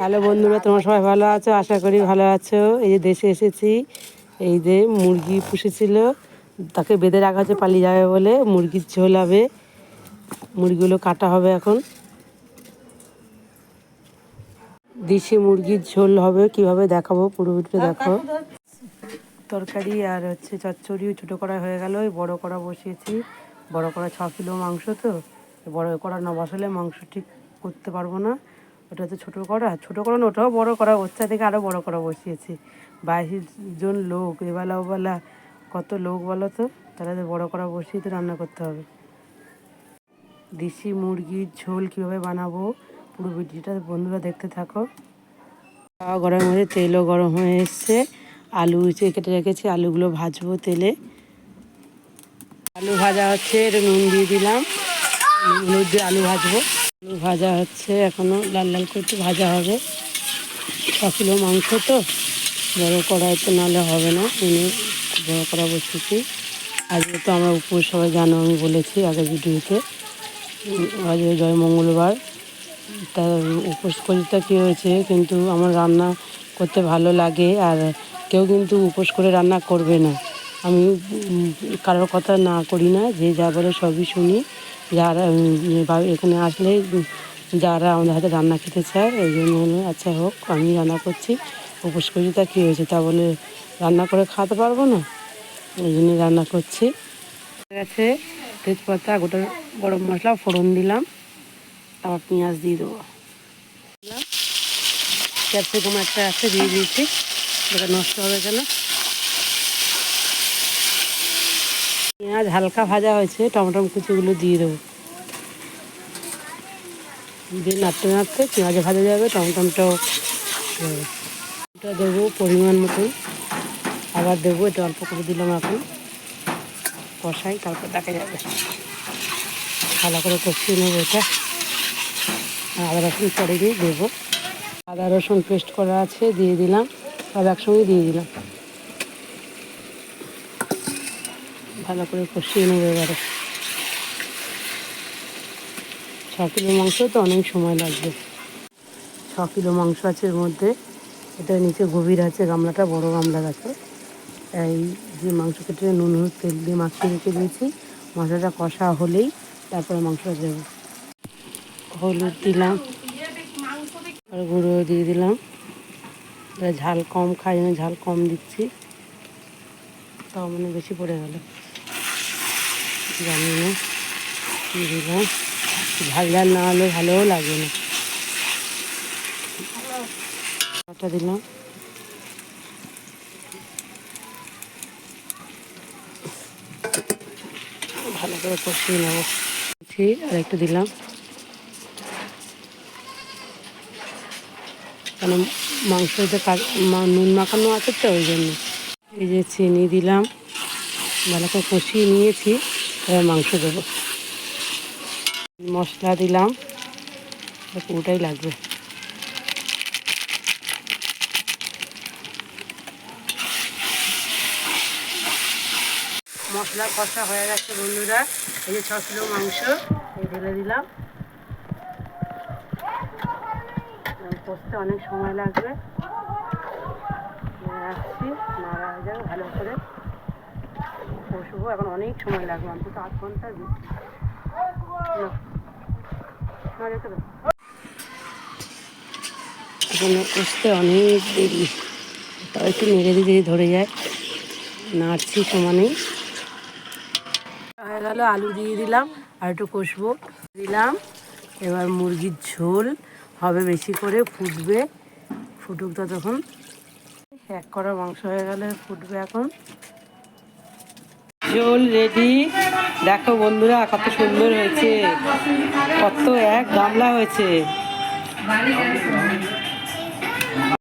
Hello বন্ধুরা, তোমরা সবাই ভালো আছো? আশা করি ভালো আছো। এই যে দেশে এসেছি, এই যে মুরগি পুষেছিল, তাকে বেঁধে রাখা হচ্ছে পালিয়ে যাবে বলে মুরগির ঝোল হবে। মুরগিগুলো কাটা হবে এখন। দেশি মুরগির ঝোল হবে, কীভাবে দেখাবো? পুরো ভিডিও দেখো। তরকারি আর হচ্ছে চচ্চড়িও ছোটো করা হয়ে গেল। ওই বড়ো করা বসিয়েছি। বড় করা ছ কিলো মাংস তো, বড় করা না বসালে মাংস ঠিক করতে পারব না। ওটা তো ছোটো করা ছোটো করা না, ওটাও বড়ো করা, ওর থেকে আরও বড়ো করা বসিয়েছি। বাইশ জন লোক, এবেলা ওবেলা কত লোক বলো তো? তাহলে তো বড়ো করা বসিয়ে তো রান্না করতে হবে। দেশি মুরগির ঝোল কীভাবে বানাবো? পুরো ভিডিওটা বন্ধুরা দেখতে থাকো। তাওয়া গরম হয়ে তেলও গরম হয়ে এসছে। আলু কেটে রেখেছি, আলুগুলো ভাজবো তেলে। আলু ভাজা হচ্ছে নুন দিয়ে দিলাম। নুন দিয়ে আলু ভাজবো। ভাজা হচ্ছে এখনও লাল লাল করে ভাজা হবে। ছ কিলো মাংস তো বড় কড়াইতে নাহলে হবে না এনে বড় কড়া বসেছি। আজকে তো আমরা উপর সবাই জানো আমি বলেছি আগের ভিডিওতে। উম, আজ জয় মঙ্গলবার। তা উপোস করি তা কী হয়েছে কিন্তু আমার রান্না করতে ভালো লাগে আর কেউ কিন্তু উপোস করে রান্না করবে না। আমি কারোর কথা না করি না, যে যা বলে সবই শুনি। যারা এখানে আসলে, যারা আমাদের হাতে রান্না খেতে চায়, এই জন্য আচ্ছা হোক, আমি রান্না করছি। উপোস করছি, তা কী হয়েছে? তা বলে রান্না করে খাওয়াতে পারব না? ওই জন্য রান্না করছি। আছে তেজপাতা, গোটা গরম মশলা, ফোড়ন দিলাম। তারপর পেঁয়াজ দিয়ে দেবো। ক্যাপসিকাম একটা আছে, দিয়ে দিয়েছি। এটা নষ্ট হবে কেন? পেঁয়াজ হালকা ভাজা হয়েছে, টমেটো কুচিগুলো দিয়ে দেবো। দিয়ে নাড়তে নাড়তে পেঁয়াজ ভাজা যাবে, টমেটোটাও দেবো পরিমাণ মতন। আবার দেবো, এটা অল্প করে দিলাম এখন। কষাই, তারপর দেখা যাবে। ভালো করে কষিয়ে নেব এটা। আদা রসুন পরে দিয়ে দেবো। আদা রসুন পেস্ট করা আছে, দিয়ে দিলাম। সব একসঙ্গে দিয়ে দিলাম। ভালো করে কষিয়ে নেব এবারে। ছ কিলো মাংস তো অনেক সময় লাগবে। ছ কিলো মাংস আছে এর মধ্যে। এটা নিচে গভীর আছে, গামলাটা বড় গামলা আছে এই যে মাংস কেটে নুন, হলুদ, তেল দিয়ে মাখিয়ে রেখে দিয়েছি। মশলাটা কষা হলেই তারপরে মাংসটা দেবো। হলুদ দিলাম। আর গুঁড়ো দিয়ে দিলাম। ঝাল কম, খাই ঝাল কম দিচ্ছি। তাও মানে বেশি পড়ে গেল। জানি না। কী দিলাম ঝাল না হলে ভালোও লাগে না। ওটা দিলাম? ভালো করে কষিয়ে নেব। আর একটু দিলাম। কারণ মাংসতে নুন মাখানো আছে তো, ওই জন্য। এই যে চিনি দিলাম। ভালো করে কষিয়ে নিয়েছি। মাংস দেবো। মশলা দিলাম পুরোটাই লাগবে। মশলা কষা হয়ে গেছে বন্ধুরা, এই যে ছ কিলো মাংস ঢেলে দিলাম। কষতে অনেক সময় লাগবে। রাখছি নাড়া হয়ে যাবে ভালো করে। কষবো এখন অনেক সময় লাগবে, অন্তত আধ ঘণ্টার। এখন কষতে অনেক দেরি। তাও একটু নেড়ে দিয়ে ধরে যায়, নাড়ছি সমানেই হয়ে গেল, আলু দিয়ে দিলাম, আর একটু কষবো। দিলাম, এবার মুরগির ঝোল হবে বেশি করে, ফুটবে। ফুটুক তখন। এক করা মাংস হয়ে গেলে ফুটবে এখন। ঝোল রেডি দেখো বন্ধুরা কত সুন্দর হয়েছে। কত এক গামলা হয়েছে।